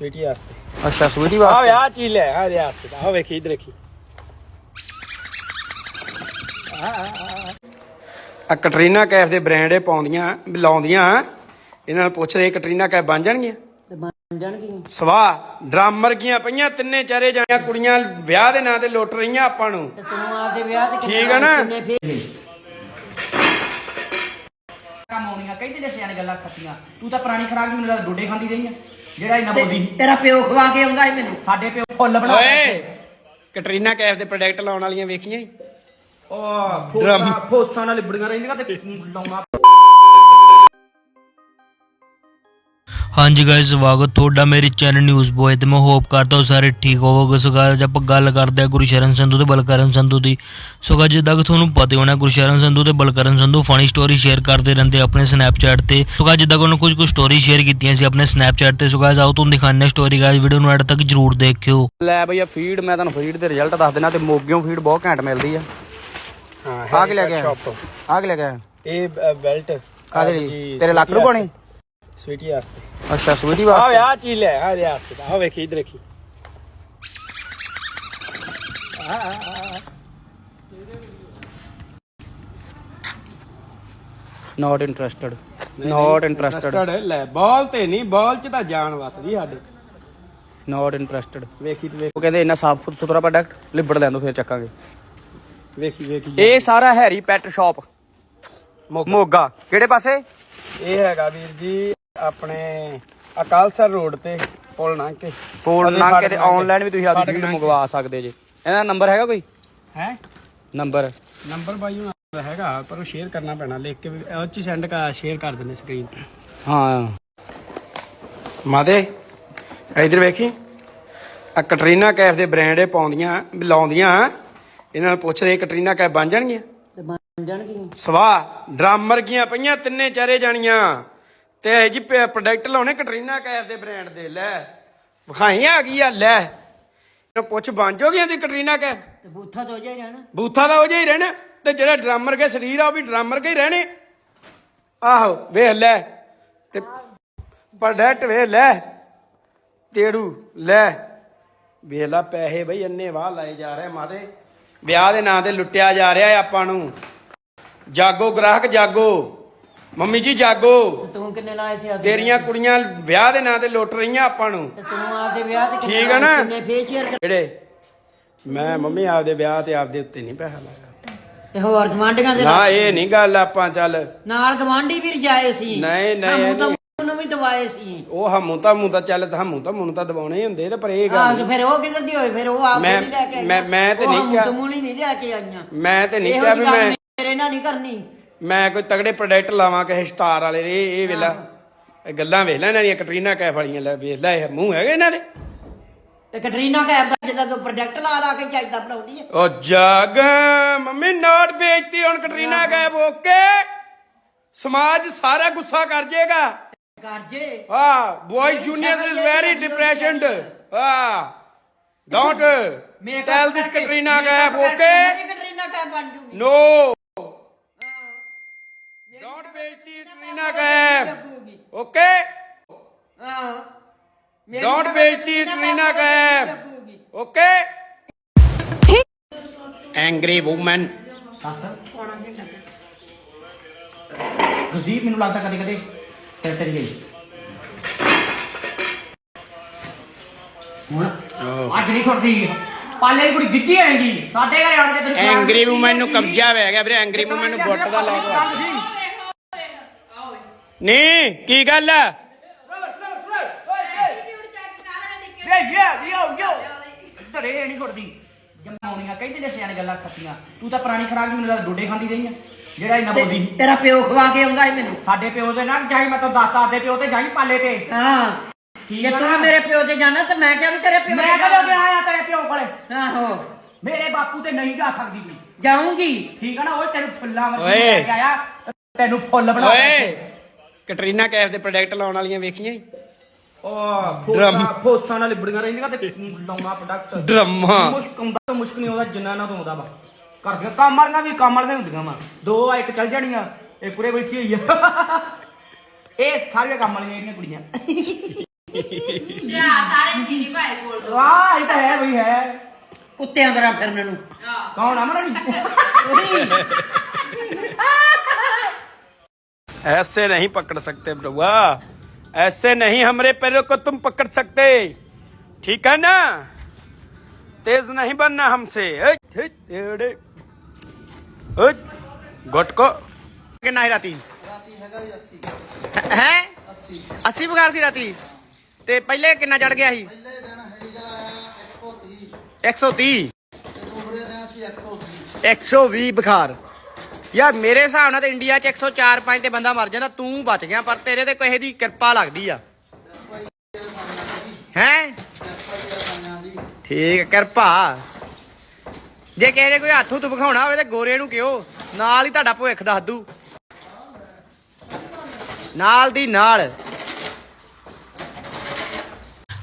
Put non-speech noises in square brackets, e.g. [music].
ਸਵੀਟੀ ਵਾਸਤੇ। ਅੱਛਾ ਸਵੀਟੀ ਆ ਵਾਸਤੇ ਆ ਚੀਜ਼ ਲੈ ਆ ਦੇ। ਵਾਸਤੇ ਆ ਵੇਖੀ ਇਧਰ ਦੇਖੀ ਆ ਕਟਰੀਨਾ ਕੈਫ ਦੇ ਬ੍ਰਾਂਡ ਇਹ ਪਾਉਂਦੀਆਂ ਲਾਉਂਦੀਆਂ ਇਹਨਾਂ ਨੂੰ ਪੁੱਛਦੇ ਕਟਰੀਨਾ ਕੈਫ ਬਣ ਜਾਣਗੀਆਂ? ਤੇ ਬਣ ਜਾਣਗੀਆਂ। ਸਵਾ ਡਰਾਮਰ ਗੀਆਂ ਪਈਆਂ ਤਿੰਨੇ ਚਾਰੇ ਜਾਣੀਆਂ ਕੁੜੀਆਂ ਵਿਆਹ ਦੇ ਨਾਂ ਤੇ ਲੁੱਟ ਰਹੀਆਂ ਆਪਾਂ ਨੂੰ। ਤੇ ਤੂੰ ਆਪਦੇ ਵਿਆਹ ਤੇ ਠੀਕ ਆ ਨਾ? ਕਿੰਨੇ ਫੇਰ ਕੰਮ ਆਉਣੀਆਂ ਕਹਿੰਦੇ ਨੇ ਸਿਆਣੇ ਗੱਲਾਂ ਸੱਚੀਆਂ? ਤੂੰ ਤਾਂ ਪੁਰਾਣੀ ਖਰਾਕ ਮੈਨੂੰ ਲੱਗਦਾ ਡੋਡੇ ਖਾਂਦੀ ਰਹੀ ਆ। ਜਿਹੜਾ ਇਹਨਾਂ ਬੋਦੀ ਤੇਰਾ ਪਿਓ ਖਵਾ ਕੇ ਆਉਂਦਾ ਸੀ ਮੈਨੂੰ। ਸਾਡੇ ਪਿਓ ਫੁੱਲ ਬਣਾ ਓਏ ਕਟਰੀਨਾ ਕੈਫ ਦੇ ਪ੍ਰੋਡਕਟ ਲਾਉਣ ਵਾਲੀਆਂ ਵੇਖੀਆਂ ਈ? ਉਹ ਡਰਮ। ਫੋਸਾਂ ਫੋਸਾਂ ਨਾਲ ਲਿਬੜੀਆਂ ਰਹਿੰਦੀਆਂ ਤੇ ਲਾਉਣਾ ਹਾਂਜੀ ਗਾਇਸ ਸਵਾਗਤ ਤੁਹਾਡਾ ਮੇਰੇ ਚੈਨਲ ਨਿਊਜ਼ ਬੋਏ ਤੇ। ਮੈਂ ਹੋਪ ਕਰਦਾ ਹਾਂ ਸਾਰੇ ਠੀਕ ਹੋਵੋਗੇ। ਸੋ guys, ਆਪਾਂ ਗੱਲ ਕਰਦੇ ਹਾਂ ਗੁਰਸ਼ਰਨ ਸੰਧੂ ਤੇ ਬਲਕਰਨ ਸੰਧੂ ਦੀ। ਸੋ guys, ਜਿੱਦਾਂ ਕਿ ਤੁਹਾਨੂੰ ਪਤਾ ਹੋਣਾ ਗੁਰਸ਼ਰਨ ਸੰਧੂ ਤੇ Balkaran Sandhu funny story share ਕਰਦੇ ਰਹਿੰਦੇ ਆਪਣੇ ਸਨੈਪਚੈਟ ਤੇ। ਸੋ guys, ਜਿੱਦਾਂ ਕਿ ਉਹਨਾਂ ਕੁਝ ਕੁ ਸਟੋਰੀ ਸ਼ੇਅਰ ਕੀਤੀਆਂ ਸੀ ਆਪਣੇ ਸਨੈਪਚੈਟ ਤੇ। ਸੋ guys, ਆਓ ਤੁਹਾਨੂੰ ਦਿਖਾਉਂਦੇ ਹਾਂ ਸਟੋਰੀ ਗਾਇਸ ਵੀਡੀਓ ਨੂੰ ਐਡ ਤੱਕ ਜਰੂਰ ਦੇਖਿਓ। ਲੈ ਬਈ ਆ ਫੀਡ ਮੈਂ ਤੁਹਾਨੂੰ ਫੀਡ ਦੇ ਰਿਜ਼ਲਟ ਦੱਸ ਦੇਣਾ ਤੇ ਮੋਗਿਓ ਫੀਡ ਬਹੁਤ ਘੈਂਟ ਮਿਲਦੀ ਆ। ਹਾਂ ਆ ਕੇ ਲੈ ਕੇ ਆਇਆ? shop। ਆ ਕੇ ਲੈ ਕੇ ਆਇਆ? ਇਹ ਬੈਲਟ ਕਾਹਦੇ ਲਈ? ਤੇਰੇ ਲੱਕ ਨੂੰ ਪਾਉਣੀ ਸਵੀਟੀ ਵਾਸਤੇ। ਅੱਛਾ ਸਵੀਟੀ ਆ ਵਾਸਤੇ ਆ ਚੀਜ਼ ਲੈ ਆ ਦੇ ਵਾਸਤੇ ਆ ਵੇਖੀ ਇਧਰ ਦੇਖੀ not interested not interested Trusted ਲੈ ਬਾਲ ਤੇ ਨਹੀਂ ਬਾਲ ਚ ਤਾਂ ਜਾਨ ਵਸਦੀ ਸਾਡੇ। ਨਾਟ ਇੰਟਰਸਟਡ ਵੇਖੀ ਤੇ ਵੇਖ- ਉਹ ਕਹਿੰਦੇ ਇੰਨਾ ਸਾਫ਼ ਸੁਥਰਾ ਪ੍ਰੋਡਕਟ ਲਿਬੜ ਲੈਣ ਦੋ ਫਿਰ ਚੱਕਾਂਗੇ। ਵੇਖੀ ਵੇਖੀ। ਇਹ ਸਾਰਾ ਹੈਰੀ ਪੈਟ ਸ਼ਾਪ ਮੋਗਾ। ਕਿਹੜੇ ਪਾਸੇ? ਇਹ ਹੈਗਾ ਵੀਰ ਜੀ। ਆਪਣੇ ਅਕਾਲਸਰ ਰੋਡ ਤੇ ਪੁਲ ਲੰਘ ਕੇ। ਪੋਲ ਨਾ ਫਾਟਕ ਕੇ ਲੰਘ ਕੇ। ਆਨਲਾਈਨ ਵੀ ਤੁਸੀਂ ਆਪਦੀ ਕੇ। ਮੰਗਵਾ ਸਕਦੇ ਜੇ। ਇਹਦਾ ਨੰਬਰ ਹੈਗਾ ਕੋਈ? ਹੈ? ਨੰਬਰ। ਨੰਬਰ ਬਾਈ ਹੁਣ ਦਾ ਹੈਗਾ ਪਰ ਉਹ ਸ਼ੇਅਰ ਕਰਨਾ ਪੈਣਾ ਲਿਖ ਕੇ ਵੀ ਉਹ ਚ ਸੈਂਡ ਕਰ ਸ਼ੇਅਰ ਕਰ ਦਿੰਦੇ ਸਕਰੀਨ ਤੇ। ਹਾਂ। ਮਾਦੇ ਇਧਰ ਵੇਖੀ? ਆ ਕਟਰੀਨਾ ਕੈਫ ਦੇ ਬ੍ਰਾਂਡ ਇਹ ਪਾਉਂਦੀਆਂ ਵੀ ਲਾਉਂਦੀਆਂ ਇਹਨਾਂ ਨੂੰ ਪੁੱਛਦੇ ਕਟਰੀਨਾ ਕੈਫ ਬਣ ਜਾਣਗੀਆਂ? ਤੇ ਬਣ ਜਾਣਗੀਆਂ। ਸਵਾ ਡਰਾਮਰ ਗੀਆਂ ਪਈਆਂ ਤਿੰਨੇ ਚਾਰੇ ਜਾਣੀਆਂ। ਤੇ ਇਹ ਜੀ ਪ੍ਰੋਡਕਟ ਲਾਉਣੇ ਕਟਰੀਨਾ ਕੈਫ ਦੇ ਬ੍ਰਾਂਡ ਦੇ ਲੈ। ਵਿਖਾਈ ਆ ਗਈ ਆ ਲੈ। ਇਹਨੂੰ ਪੁੱਛ ਬਣ ਜੋਗੀਆਂ ਦੀ ਕਟਰੀਨਾ ਕੈਫ? ਤੇ ਬੂਥਾ ਤੋਂ ਜਾਈ ਰਹਿਣਾ। ਬੂਥਾ ਦਾ ਹੀ ਰਹਿਣਾ ਤੇ ਜਿਹੜਾ ਡਰਾਮਰ ਕੇ ਸਰੀਰ ਆ ਉਹ ਵੀ ਡਰਾਮਰ ਕੇ ਹੀ ਰਹਿਣੇ। ਆਹੋ ਵੇਖ ਲੈ। ਤੇ ਪ੍ਰੋਡਕਟ ਵੇਖ ਲੈ। ਤੇੜੂ ਲੈ। ਵੇਖ ਲੈ ਪੈਸੇ ਬਈ ਇੰਨੇ ਵਾਹ ਲਾਏ ਜਾ ਰਹੇ ਮਾਦੇ। ਵਿਆਹ ਦੇ ਨਾਂ ਤੇ ਲੁੱਟਿਆ ਜਾ ਰਿਹਾ ਆਪਾਂ ਨੂੰ। ਜਾਗੋ ਗ੍ਰਾਹਕ ਜਾਗੋ। ਮੰਮੀ ਜੀ ਜਾਗੋ। ਤੇ ਕਿੰਨੇ ਲਾਏ ਸੀ ਆਪਦੇ ਤੇਰੀਆਂ ਕੁੜੀਆਂ ਵਿਆਹ ਦੇ ਨਾਂ ਤੇ ਲੁੱਟ ਰਹੀਆਂ ਆਪਾਂ ਨੂੰ। ਤੇ ਤੂੰ ਆਪਦੇ ਵਿਆਹ ਤੇ ਠੀਕ ਆ ਨਾ? ਕਿੰਨੇ ਫੇਸ਼ੀਅਲ ਜਿਹੜੇ ਮੈਂ ਮੰਮੀ ਆਪਦੇ ਵਿਆਹ ਤੇ ਆਪਦੇ ਉੱਤੇ ਨਹੀਂ ਪੈਸਾ ਲਾਇਆ। ਤੇ ਹੋਰ ਗਵਾਂਢੀਆਂ ਦੇ ਨਾ ਇਹ ਨਹੀਂ ਗੱਲ ਆਪਾਂ ਚੱਲ। ਨਾਲ ਗਵਾਂਢੀ ਵੀ ਰਜਾਏ ਸੀ। ਨਹੀਂ, ਨਹੀਂ, ਤਾਂ ਨਹੀਂ। ਉਹਨੂੰ ਵੀ ਦਵਾਏ ਸੀ। ਉਹ ਹਮੂ ਤਾਂ ਮੂੰ ਤਾਂ ਚੱਲ ਤਾਂ ਹਮੂ ਤਾਂ ਮੂੰ ਤਾਂ ਦਵਾਉਣੇ ਹੀ ਹੁੰਦੇ ਤੇ ਪਰ ਇਹ ਆਹ ਗੱਲ ਤੇ ਫਿਰ ਉਹ ਕਿੱਧਰ ਦੀ ਹੋਈ? ਫਿਰ ਉਹ ਆਪੇ ਮੈਂ- ਨਹੀਂ ਲੈ ਕੇ ਆਈਆਂ। ਮੈਂ- ਮੈਂ ਤੇ ਉਹ ਨਹੀਂ ਹਮੂ ਕਿਹਾ। ਤਮੂਣੀ ਨਹੀਂ ਲੈ ਕੇ ਆਈਆਂ। ਮੈਂ ਤੇ ਨਹੀਂ ਇਹੋ ਕਿਹਾ ਜਿਹੀ ਵੀ ਗੱਲ ਮੈਂ ਮੇਰੇ ਨਾਲ ਨਹੀਂ ਕਰਨੀ। ਮੈਂ ਕੋਈ ਤਗੜੇ ਪ੍ਰੋਡਕਟ ਲਾਵਾਂ ਕਿਸੇ ਸਟਾਰ ਵਾਲੇ ਦੇ ਇਹ ਇਹ ਵੇਲਾ ਇਹ ਗੱਲਾਂ ਵੇਖ ਲੈ ਇਹਨਾਂ ਦੀਆਂ ਕਟਰੀਨਾ ਕੈਫ ਵਾਲੀਆਂ ਲੈ ਵੇਖ ਲੈ ਇਹ ਮੂੰਹ ਹੈਗੇ ਇਹਨਾਂ ਦੇ। ਤੇ ਕਟਰੀਨਾ ਕੈਫ ਦਾ ਜਿੱਦਾਂ ਤੂੰ ਪ੍ਰੋਜੈਕਟ ਲਾ ਲਾ ਕੇ ਚਾਹੀਦਾ ਬਣਾਉਂਦੀ ਹੈ ਉਹ ਜਗ ਮੰਮੀ ਨੋਟ ਵੇਚਤੀ ਹੁਣ ਕਟਰੀਨਾ ਕੈਫ ਓਕੇ। ਸਮਾਜ ਸਾਰਾ ਗੁੱਸਾ ਕਰ ਜਾਏਗਾ ਕਰ ਜੇ। ਹਾਂ boy juniors is very depressed ਹਾਂ don't tell this Katrina Kaif okay. Katrina Kaif ਬਣ ਜੂਗੀ। ਨੋ ਡੋਂਟ ਵੇਚਤੀ ਕਟਰੀਨਾ ਕੈਫ ਲੱਗੂਗੀ ਓਕੇ? ਹਾਂ। ਡੋਂਟ ਤਾਂ ਵੇਚਤੀ ਕਟਰੀਨਾ ਕੈਫ ਲੱਗੂਗੀ। ਓਕੇ? ਐਂਗਰੀ ਸੱਸ ਗੁਰਦੀਪ ਮੈਨੂੰ ਲੱਗਦਾ ਕਦੇ ਕਦੇ ਤੇਰੇ ਤੇਰੀ ਗਈ। ਹੁਣ ਅੱਜ ਨਹੀਂ ਪਾਲੇ ਦੀ ਕੁੜੀ ਦਿੱਤੀ ਆਏਗੀ ਸਾਡੇ ਘਰੇ ਆਣ ਕੇ ਤੈਨੂੰ ਐਂਗਰੀ ਵੂਮਨ ਨੂੰ ਕਬਜ਼ਾ ਪੈ ਗਿਆ ਵੀਰੇ। ਐਂਗਰੀ ਵੂਮਨ ਨੂੰ ਗੁੱਟ ਦਾ ਲੈ ਕੇ ਨਹੀਂ ਕੀ ਗੱਲ ਆ ਵੇ ਯੇ ਯੋ ਯੋ ਤੇਰੇ ਨਹੀਂ ਛੁੱਟਦੀ ਜਮਾਉਣੀਆਂ ਕਹਿੰਦੇ ਨੇ ਸਿਆਣੇ ਗੱਲਾਂ ਸੱਚੀਆਂ। ਤੂੰ ਤਾਂ ਪੁਰਾਣੀ ਖਰਾਕ ਮੈਨੂੰ ਲੱਗਦਾ ਡੋਡੇ ਖਾਂਦੀ ਰਹੀ ਆ। ਜਿਹੜਾ ਇਹਨਾਂ ਬੋਦੀ ਤੇਰਾ ਪਿਓ ਖਵਾ ਕੇ ਆਉਂਦਾ ਸੀ ਮੈਨੂੰ। ਸਾਡੇ ਪਿਓ ਦੇ ਨਾਲ ਜਾਈ ਮੈਂ ਤਾਂ ਦੱਸਦਾ ਦੇ ਪਿਓ ਤੇ ਜਾਈ ਪਾਲੇ ਤੇ। ਹਾਂ। ਠੀਕ ਜੇ ਆ ਤੂੰ ਨਾ? ਮੇਰੇ ਪਿਓ ਤੇ ਜਾਣਾ ਤੇ ਮੈਂ ਕਿਹਾ ਵੀ ਤੇਰੇ ਪਿਓ ਮੈਂ ਤੇ ਕਦੋਂ ਗਿਆ ਆ ਤੇਰੇ ਪਿਓ ਕੋਲੇ? ਆਹੋ। ਮੇਰੇ ਬਾਪੂ ਤੇ ਨਹੀਂ ਜਾ ਸਕਦੀ ਤੂੰ। ਜਾਊਂਗੀ। ਠੀਕ ਆ ਨਾ ਉਹ ਤੈਨੂੰ ਫੁੱਲਾਂ ਵਰਗੀ ਓਏ। ਲੈ ਕੇ ਆਇਆ। ਤੇ ਤੈਨੂੰ ਫੁੱਲ ਬਣਾ ਓਏ। ਕਟਰੀਨਾ ਕੈਫ ਦੇ ਪ੍ਰੋਡਕਟ ਲਾਉਣ ਵਾਲੀਆਂ ਵੇਖੀਆਂ ਈ? ਉਹ ਡਰਮ। ਫੋਸਾਂ ਫੋਸਾਂ ਨਾਲ ਲਿਬੜੀਆਂ ਰਹਿੰਦੀਆਂ ਤੇ ਲਾਉਣਾ ਪ੍ਰੋਡਕਟ ਡਰਾਮਾ। ਮੁਸ਼ਕ ਹੁੰਦਾ ਤਾਂ ਮੁਸ਼ਕ ਨਹੀਂ ਉਹਦਾ ਜਿੰਨਾ ਨਾ ਤੋਂ ਆਉਂਦਾ ਵਾ। ਕਰਦੀਆਂ ਕੰਮ ਵਾਲੀਆਂ ਵੀ ਕੰਮ ਵਾਲੀਆਂ ਹੁੰਦੀਆਂ ਵਾ। ਦੋ ਆ ਇੱਕ ਚੱਲ ਜਾਣੀਆਂ ਬੈਠੀ ਹੋਈ ਆ। ਇਹ ਸਾਰੀਆਂ ਕੰਮ ਵਾਲੀਆਂ ਇਹਦੀਆਂ ਕੁੜੀਆਂ। ਲਿਆ ਸਾਰੇ ਸੀਰੀ ਭਾਈ ਕੋਲ ਦੋ। ਵਾਹ ਇਹ ਤਾਂ ਹੈ ਬਈ ਹੈ। ਕੁੱਤਿਆਂ ਤਰ੍ਹਾਂ ਫਿਰਨ ਨੂੰ। ਕੌਣ ਅਮਰ [laughs] ऐसे नहीं पकड़ सकते बरुआ ऐसे नहीं हमारे पैरों को तुम पकड़ सकते। ठीक है ना? तेज नहीं बनना हमसे। गोट को। कितना है राती? है? अस्सी प्रकार सी राती। ते पहले कितना चढ़ गया ही? एक सौ तीस। एक सौ भी बुखार ਯਾਰ ਮੇਰੇ ਹਿਸਾਬ ਨਾਲ ਤੇ ਇੰਡੀਆ 'ਚ 104 5 ਤੇ ਬੰਦਾ ਮਰ ਜਾਂਦਾ, ਤੂੰ ਬਚ ਗਿਆ, ਪਰ ਤੇਰੇ ਤੇ ਕਿਸੇ ਦੀ ਕਿਰਪਾ ਲੱਗਦੀ ਆ। ਹੈ? ਠੀਕ ਕਿਰਪਾ। ਜੇ ਕਿਸੇ ਨੇ ਕੋਈ ਹੱਥ ਹੁੱਥ ਵਿਖਾਉਣਾ ਹੋਵੇ ਤੇ ਗੋਰੇ ਨੂੰ ਕਿਹੋ, ਨਾਲ ਹੀ ਤੁਹਾਡਾ ਭਵਿੱਖ ਦੱਸ ਦੂ। ਨਾਲ ਦੀ ਨਾਲ।